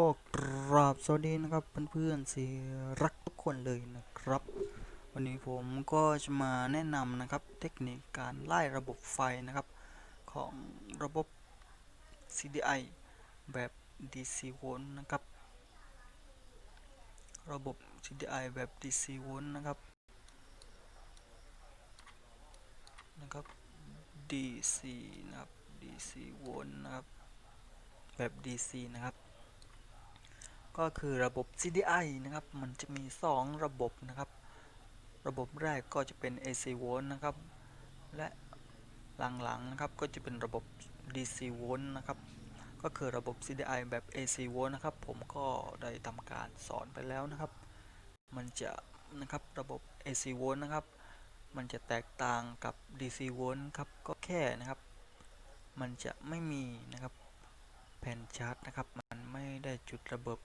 ก็กราบสวัสดีนะครับเพื่อนๆสีรักทุกคนเลยนะครับ วันนี้ผมก็จะมาแนะนำนะครับเทคนิคการไล่ระบบไฟนะครับ ของระบบ CDI แบบ DC volt นะครับ ระบบ CDI แบบ DC volt นะครับนะครับ DC นะครับ DC volt นะครับแบบ DC นะครับ ก็คือระบบ CDI นะครับ มันจะมี 2 ระบบนะครับ ระบบแรกก็จะเป็น AC volt นะครับ และหลังๆนะครับก็จะเป็นระบบ DC volt นะครับ ก็คือระบบ CDI แบบ AC volt นะครับ ผมก็ได้ทำการสอนไปแล้วนะครับ มันจะนะครับระบบ AC volt นะครับ มันจะแตกต่างกับ DC volt ครับ ก็แค่นะครับ มันจะไม่มีนะครับแผ่นชาร์จนะครับ มันไม่ได้จุดระเบิด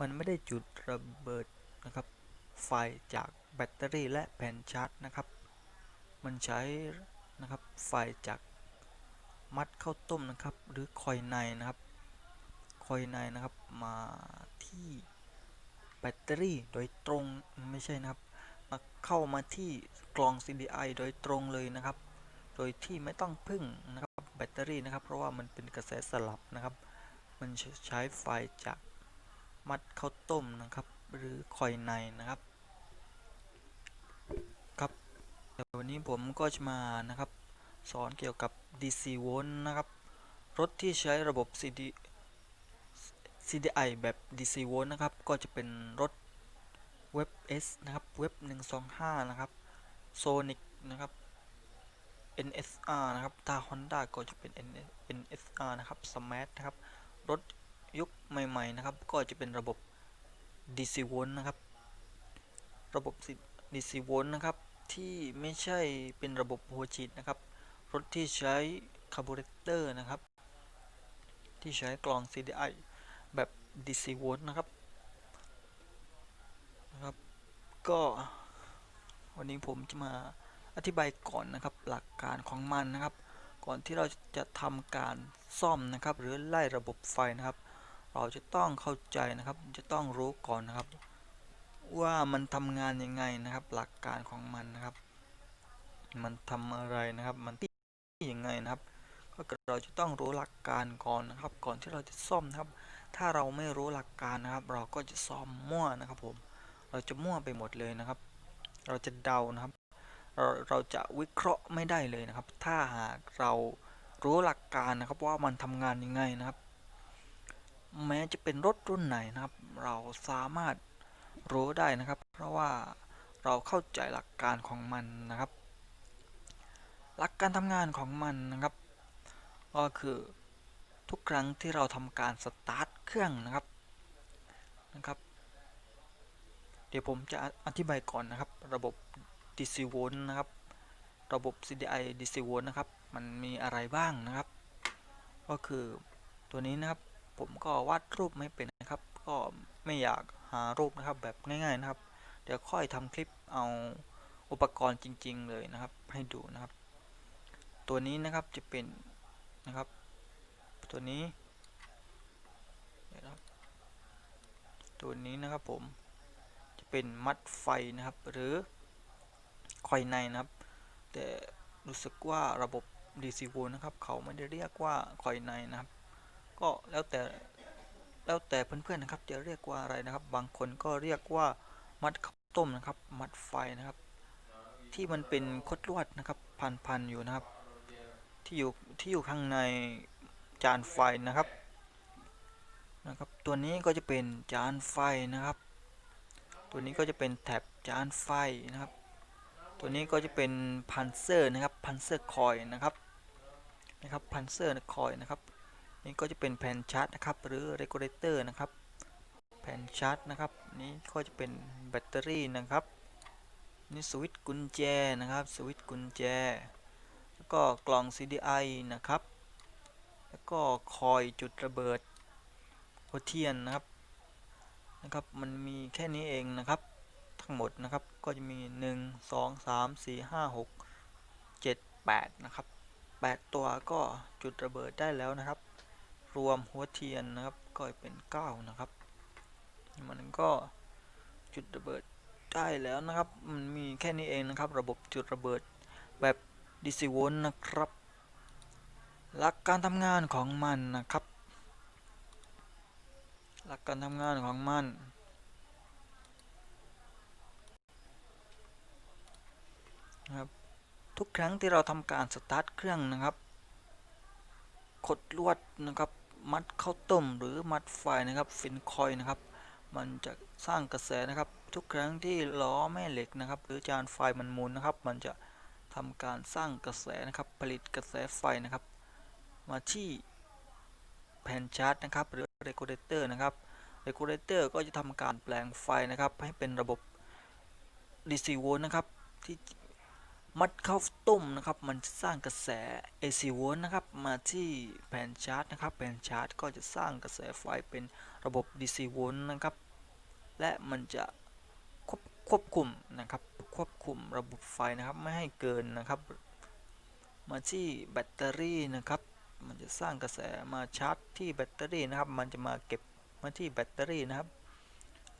มันไม่ได้จุดระเบิดนะครับ ไฟจากแบตเตอรี่และแผ่นชาร์จนะครับ มันใช้นะครับไฟจากมัดเข้าวต้มนะครับ หรือคอยในนะครับ คอยในนะครับมาที่แบตเตอรี่โดยตรงไม่ใช่นะครับมาเข้ามาที่กล่อง CDI โดยตรงเลยนะครับ โดยที่ไม่ต้องพึ่งนะครับแบตเตอรี่นะครับ เพราะว่ามันเป็นกระแสสลับนะครับ มันใช้ไฟจาก มัดข้าวต้มนะครับ หรือคอยในนะครับ ครับเดี๋ยววันนี้ผมก็จะมานะครับ สอนเกี่ยวกับ DC volt นะครับ รถที่ใช้ระบบ CD CDI แบบ DC volt นะครับ ก็จะเป็นรถ Web S นะครับ Web 125 นะครับ Sonic นะครับ NSR นะครับ ถ้า Honda ก็จะเป็น NSR นะครับ Smart นะครับ รถ ยุคใหม่ๆนะครับ ก็จะเป็นระบบ DC volt นะครับ ระบบ DC volt นะครับ ที่ไม่ใช่เป็นระบบหัวฉีดนะครับ รถที่ใช้คาร์บูเรเตอร์นะครับ ที่ใช้กรอง CDI แบบ DC volt นะครับนะครับ ก็วันนี้ผมจะมาอธิบายก่อนนะครับหลักการของมันนะครับ ก่อนที่เราจะทำการซ่อมนะครับ หรือไล่ระบบไฟนะครับ เราจะต้องเข้าใจนะครับ จะต้องรู้ก่อนนะครับ ว่ามันทำงานยังไงนะครับ หลักการของมันนะครับ มันทำอะไรนะครับ มันที่ยังไงนะครับ ก็เราจะต้องรู้หลักการก่อนนะครับ ก่อนที่เราจะซ่อมนะครับ ถ้าเราไม่รู้หลักการนะครับ เราก็จะซ่อมมั่วนะครับผม เราจะมั่วไปหมดเลยนะครับ เราจะเดานะครับ เราเราจะวิเคราะห์ไม่ได้เลยนะครับ ถ้าหากเรารู้หลักการนะครับว่ามันทำงานยังไงนะครับ แม้จะเป็นรถรุ่นไหนนะครับ เราสามารถรู้ได้นะครับ เพราะว่าเราเข้าใจหลักการของมันนะครับ หลักการทำงานของมันนะครับ ก็คือทุกครั้งที่เราทำการสตาร์ทเครื่องนะครับนะครับ เดี๋ยวผมจะอธิบายก่อนนะครับ ระบบ DC volt นะครับ ระบบ CDI DC volt นะครับ มันมีอะไรบ้างนะครับ ก็คือตัวนี้นะครับ ผมก็วาดรูปไม่เป็นนะครับ ก็ไม่อยากหารูปนะครับแบบง่ายๆนะครับ เดี๋ยวค่อยทำคลิปเอาอุปกรณ์จริง ๆ เลยนะครับ ให้ดูนะครับ ตัวนี้นะครับจะเป็นนะครับ ตัวนี้นะครับตัวนี้นะครับผมจะเป็นมัดไฟนะครับ หรือคอยในนะครับ แต่รู้สึกว่าระบบ DC volt นะครับ เขาไม่ได้เรียกว่าคอยในนะครับ ก็แล้วแต่แล้วแต่เพื่อนๆนะครับ จะเรียกว่าอะไรนะครับ บางคนก็เรียกว่ามัดข้าวต้มนะครับ มัดไฟนะครับ ที่มันเป็นคดลวดนะครับ พันๆอยู่นะครับ ที่อยู่ที่อยู่ข้างในจานไฟนะครับนะครับ ตัวนี้ก็จะเป็นจานไฟนะครับ ตัวนี้ก็จะเป็นแถบจานไฟนะครับ ตัวนี้ก็จะเป็นพันเซอร์นะครับพันเซอร์คอยนะครับนะครับพันเซอร์คอยนะครับ นี่ก็จะเป็นแผ่นชาร์จนะครับ หรือเรกูเลเตอร์นะครับ แผ่นชาร์จนะครับ นี่ก็จะเป็นแบตเตอรี่นะครับ นี่สวิตช์กุญแจนะครับ สวิตช์กุญแจ แล้วก็กล่อง CDI นะครับ แล้วก็คอยจุดระเบิดหัวเทียนนะครับ นะครับ มันมีแค่นี้เองนะครับ ทั้งหมดนะครับ ก็จะมี 1 2 3 4 5 6 7 8 นะครับ 8 ตัวก็จุดระเบิดได้แล้วนะครับ รวมหัวเทียนนะครับ ก็เป็น 9 นะครับ มันก็จุดระเบิดได้แล้วนะครับ มันมีแค่นี้เองนะครับ ระบบจุดระเบิดแบบดิซิวนนะครับ หลักการทำงานของมันนะครับ หลักการทำงานของมันนะครับทุกครั้งที่เราทำการสตาร์ทเครื่องนะครับ กดลวดนะครับ มัดข้าวต้มหรือมัดไฟนะครับฟินคอยนะครับ มันจะสร้างกระแสนะครับ ทุกครั้งที่ล้อแม่เหล็กนะครับ หรือจานไฟมันหมุนนะครับ มันจะทำการสร้างกระแสนะครับ ผลิตกระแสไฟนะครับ มาที่แผ่นชาร์จนะครับ หรือเรกูเลเตอร์นะครับเรกูเลเตอร์ก็จะทำการแปลงไฟนะครับ ให้เป็นระบบ DC โวลต์นะครับที่ มัดเข้าต้มนะครับ มันจะสร้างกระแส AC โวลต์นะครับ มาที่แผ่นชาร์จนะครับ แผ่นชาร์จก็จะสร้างกระแสไฟเป็นระบบ DC โวลต์นะครับ และมันจะควบควบคุมนะครับ ควบคุมระบบไฟนะครับ ไม่ให้เกินนะครับ มาที่แบตเตอรี่นะครับ มันจะสร้างกระแสมาชาร์จที่แบตเตอรี่นะครับ มันจะมาเก็บมาที่แบตเตอรี่นะครับ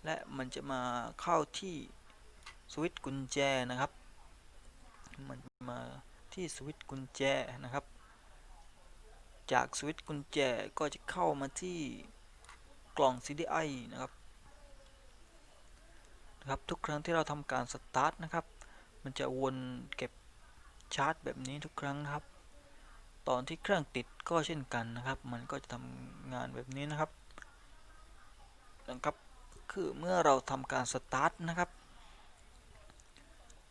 และมันจะมาเข้าที่สวิตช์กุญแจนะครับ มันมาที่สวิตช์กุญแจนะครับ จากสวิตช์กุญแจก็จะเข้ามาที่กล่อง CDI นะครับนะครับ ทุกครั้งที่เราทำการสตาร์ทนะครับ มันจะวนเก็บชาร์จแบบนี้ทุกครั้งนะครับ ตอนที่เครื่องติดก็เช่นกันนะครับ มันก็จะทำงานแบบนี้นะครับนะครับคือเมื่อเราทำการสตาร์ทนะครับ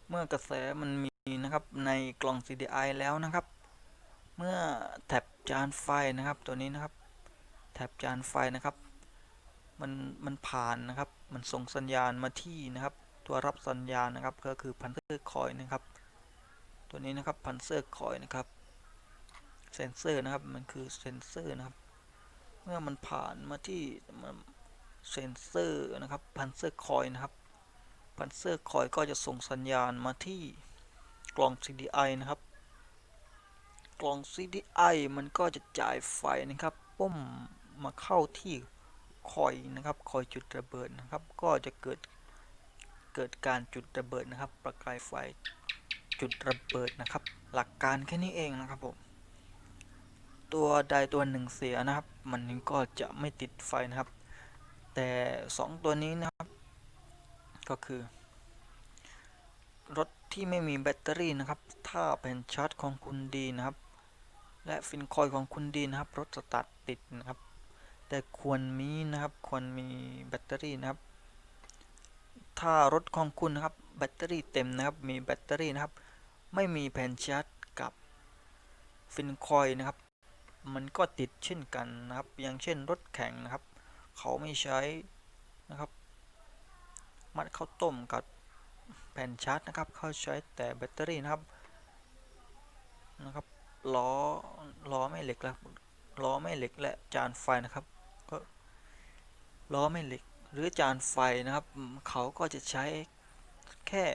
เมื่อกระแสมันมี นะครับในกล่อง CDI แล้วนะครับ เมื่อแท็บจานไฟนะครับตัวนี้นะครับ แท็บจานไฟนะครับ มันมันผ่านนะครับ มันส่งสัญญาณมาที่นะครับ ตัวรับสัญญาณนะครับ ก็คือพันเซอร์คอยนะครับ ตัวนี้นะครับพันเซอร์คอยนะครับเซนเซอร์นะครับมันคือเซนเซอร์นะครับ เมื่อมันผ่านมาที่เซนเซอร์นะครับพันเซอร์คอยนะครับพันเซอร์คอยก็จะส่งสัญญาณมาที่ กล่อง CDI นะครับ กล่อง CDI มันก็จะจ่ายไฟนะครับปุ้มมาเข้าที่คอยนะครับคอยจุดระเบิดนะครับ ก็จะเกิดเกิดการจุดระเบิดนะครับ ประกายไฟจุดระเบิดนะครับ หลักการแค่นี้เองนะครับผมตัวใดตัวหนึ่งเสียนะครับ มันก็จะไม่ติดไฟนะครับ แต่ 2 ตัวนี้นะครับ ก็คือ รถ ที่ไม่มีแบตเตอรี่นะครับ ถ้าแผ่นชาร์จของคุณดีนะครับ และฟินคอยของคุณดีนะครับ รถสตาร์ทติดนะครับ แต่ควรมีนะครับ ควรมีแบตเตอรี่นะครับ ถ้ารถของคุณนะครับ แบตเตอรี่เต็มนะครับ มีแบตเตอรี่นะครับ ไม่มีแผ่นชาร์จกับฟินคอยนะครับ มันก็ติดเช่นกันนะครับ อย่างเช่นรถแข่งนะครับ เขาไม่ใช้นะครับ มัดข้าวต้มกับ แผ่นชาร์จนะครับเขาใช้แต่แบตเตอรี่นะครับนะครับล้อล้อไม่เหล็กแล้วล้อไม่เหล็กและจานไฟนะครับก็ล้อไม่เหล็กหรือจานไฟนะครับ เขาก็จะใช้แค่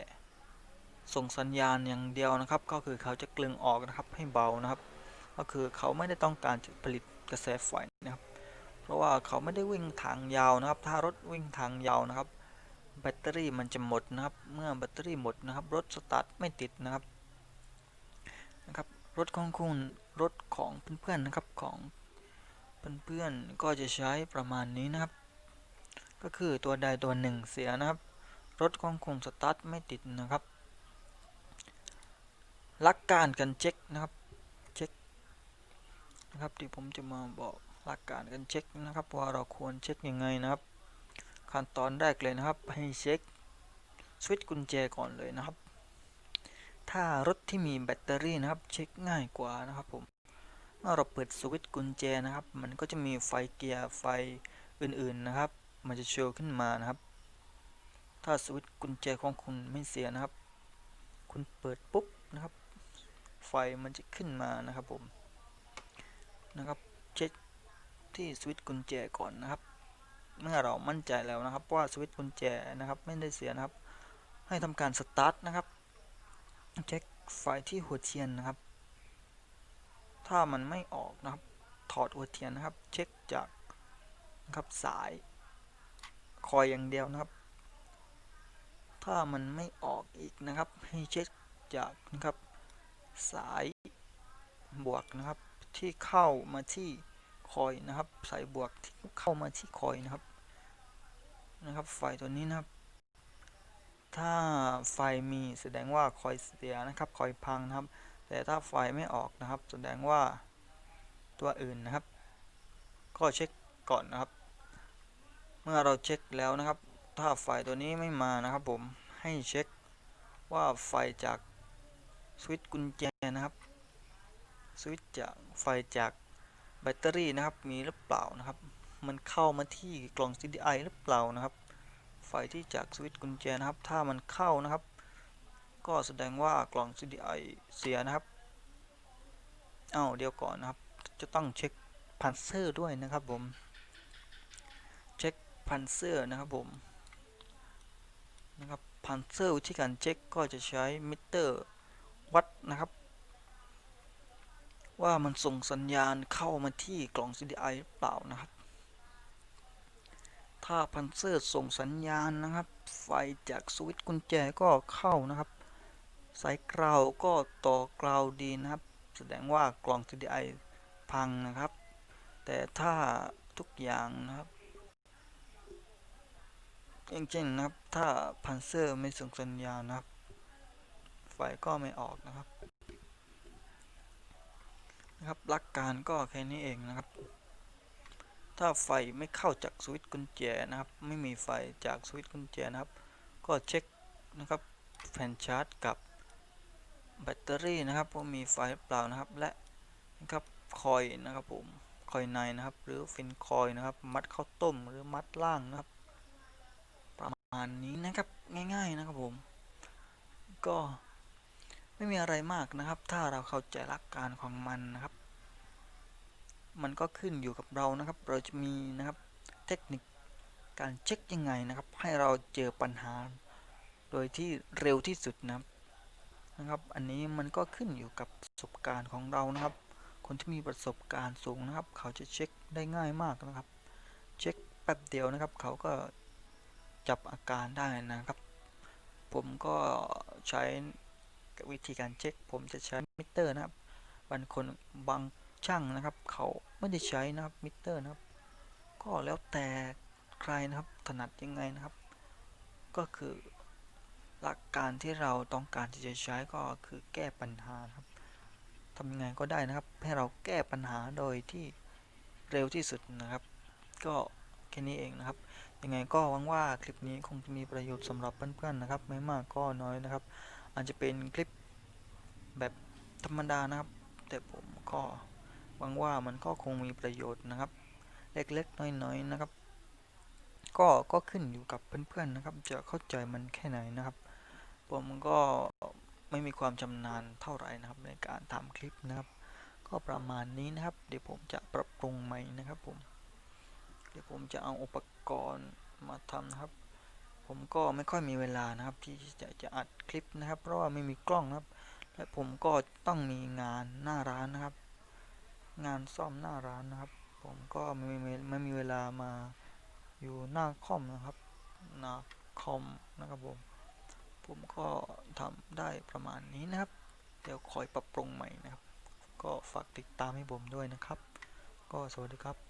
ส่งสัญญาณอย่างเดียวนะครับ ก็คือเขาจะกลึงออกนะครับให้เบานะครับ ก็คือเขาไม่ได้ต้องการจะผลิตกระแสไฟนะครับ เพราะว่าเขาไม่ได้วิ่งทางยาวนะครับ ถ้ารถวิ่งทางยาวนะครับ แบตเตอรี่มันจะหมดนะครับ เมื่อแบตเตอรี่หมดนะครับ รถสตาร์ทไม่ติดนะครับนะครับ รถของคุณรถของเพื่อนๆนะครับของเพื่อนๆก็จะใช้ประมาณนี้นะครับ ก็คือตัวใดตัวหนึ่งเสียนะครับ รถของคุณสตาร์ทไม่ติดนะครับหลักการการเช็คนะครับเช็คนะครับที่ผมจะมาบอกหลักการการเช็คนะครับว่าเราควรเช็คยังไงนะครับ ขั้นตอนแรกเลยนะครับ ให้เช็คสวิตช์กุญแจก่อนเลยนะครับ ถ้ารถที่มีแบตเตอรี่นะครับ เช็คง่ายกว่านะครับผมเมื่อเราเปิดสวิตช์กุญแจนะครับ มันก็จะมีไฟเกียร์ไฟอื่นๆนะครับ มันจะโชว์ขึ้นมานะครับ ถ้าสวิตช์กุญแจของคุณไม่เสียนะครับ คุณเปิดปุ๊บนะครับ ไฟมันจะขึ้นมานะครับผมนะครับ เช็คที่สวิตช์กุญแจก่อนนะครับ เมื่อเรามั่นใจแล้วนะครับว่าสวิตช์กุญแจนะครับไม่ได้เสียนะครับ ให้ทำการสตาร์ทนะครับเช็คไฟที่หัวเทียนนะครับ ถ้ามันไม่ออกนะครับ ถอดหัวเทียนนะครับ เช็คจากนะครับสายคอยอย่างเดียวนะครับ ถ้ามันไม่ออกอีกนะครับ ให้เช็คจากนะครับสายบวกนะครับที่เข้ามาที่ คอยนะครับสายบวกที่เข้ามาที่คอยนะครับนะครับ ไฟตัวนี้นะครับ ถ้าไฟมีแสดงว่าคอยเสียนะครับคอยพังนะครับ แต่ถ้าไฟไม่ออกนะครับ แสดงว่าตัวอื่นนะครับ ก็เช็คก่อนนะครับ เมื่อเราเช็คแล้วนะครับ ถ้าไฟตัวนี้ไม่มานะครับ ผมให้เช็คว่าไฟจากสวิตช์กุญแจนะครับสวิตช์จากไฟจาก แบตเตอรี่นะครับมีหรือเปล่านะครับ มันเข้ามาที่กล่อง CDI หรือเปล่านะครับ ไฟที่จากสวิตช์กุญแจนะครับ ถ้ามันเข้านะครับ ก็แสดงว่ากล่อง CDI เสียนะครับเอ้าเดี๋ยวก่อนนะครับ จะต้องเช็คพันเซอร์ด้วยนะครับผม เช็คพันเซอร์นะครับผมนะครับพันเซอร์วิธีการเช็คก็จะใช้มิเตอร์วัดนะครับ ว่ามันส่งสัญญาณเข้ามาที่กล่อง CDI หรือเปล่านะครับ ถ้าพันเซอร์ส่งสัญญาณนะครับ ไฟจากสวิตช์กุญแจก็เข้านะครับ สายกราวก็ต่อกราวดีนะครับ แสดงว่ากล่อง CDI พังนะครับ แต่ถ้าทุกอย่างนะครับอย่างเช่นนะครับ ถ้าพันเซอร์ไม่ส่งสัญญาณนะครับ ไฟก็ไม่ออกนะครับ นะครับหลักการก็แค่นี้เองนะครับ ถ้าไฟไม่เข้าจากสวิตช์กุญแจนะครับ ไม่มีไฟจากสวิตช์กุญแจนะครับ ก็เช็คนะครับแผ่นชาร์จกับแบตเตอรี่นะครับว่ามีไฟหรือเปล่านะครับและนะครับคอยนะครับผมคอยในนะครับ หรือฟินคอยนะครับ มัดข้าวต้มหรือมัดล่างนะครับ ประมาณนี้นะครับง่าย ๆนะครับผม ก็ ไม่มีอะไรมากนะครับ ถ้าเราเข้าใจหลักการของมันนะครับ มันก็ขึ้นอยู่กับเรานะครับ เราจะมีนะครับเทคนิคการเช็คยังไงนะครับ ให้เราเจอปัญหา โดยที่เร็วที่สุดนะครับนะครับ อันนี้มันก็ขึ้นอยู่กับประสบการณ์ของเรานะครับ คนที่มีประสบการณ์สูงนะครับ เขาจะเช็คได้ง่ายมากนะครับ เช็คแป๊บเดียวนะครับ เขาก็จับอาการได้นะครับ ผมก็ใช้ วิธีการเช็ค ผมจะใช้มิเตอร์นะครับบางคนบางช่างนะครับ เขาไม่ได้ใช้นะครับมิเตอร์นะครับ ก็แล้วแต่ใครนะครับถนัดยังไงนะครับ ก็คือหลักการที่เราต้องการที่จะใช้ก็คือแก้ปัญหาครับทำยังไงก็ได้นะครับ ให้เราแก้ปัญหาโดยที่เร็วที่สุดนะครับ ก็แค่นี้เองนะครับ ยังไงก็หวังว่าคลิปนี้คงจะมีประโยชน์สำหรับเพื่อนๆนะครับ ไม่มากก็น้อยนะครับ อาจจะเป็นคลิปแบบธรรมดานะครับ แต่ผมก็หวังว่ามันก็คงมีประโยชน์นะครับ เล็กๆ น้อยๆนะครับ ก็ก็ขึ้นอยู่กับเพื่อนๆนะครับ จะเข้าใจมันแค่ไหนนะครับ ผมก็ไม่มีความชำนาญเท่าไหร่นะครับ ในการทำคลิปนะครับ ก็ประมาณนี้นะครับ เดี๋ยวผมจะปรับปรุงใหม่นะครับผม เดี๋ยวผมจะเอาอุปกรณ์มาทำนะครับ ผมก็ไม่ค่อยมีเวลานะครับ ที่จะจะอัดคลิปนะครับ เพราะว่าไม่มีกล้องนะครับ และผมก็ต้องมีงานหน้าร้านนะครับ งานซ่อมหน้าร้านนะครับ ผมก็ไม่ไม่ไม่มีเวลามาอยู่หน้าคอมนะครับหน้าคอมนะครับผมผมก็ทำได้ประมาณนี้นะครับ เดี๋ยวคอยปรับปรุงใหม่นะครับ ก็ฝากติดตามให้ผมด้วยนะครับ ก็สวัสดีครับ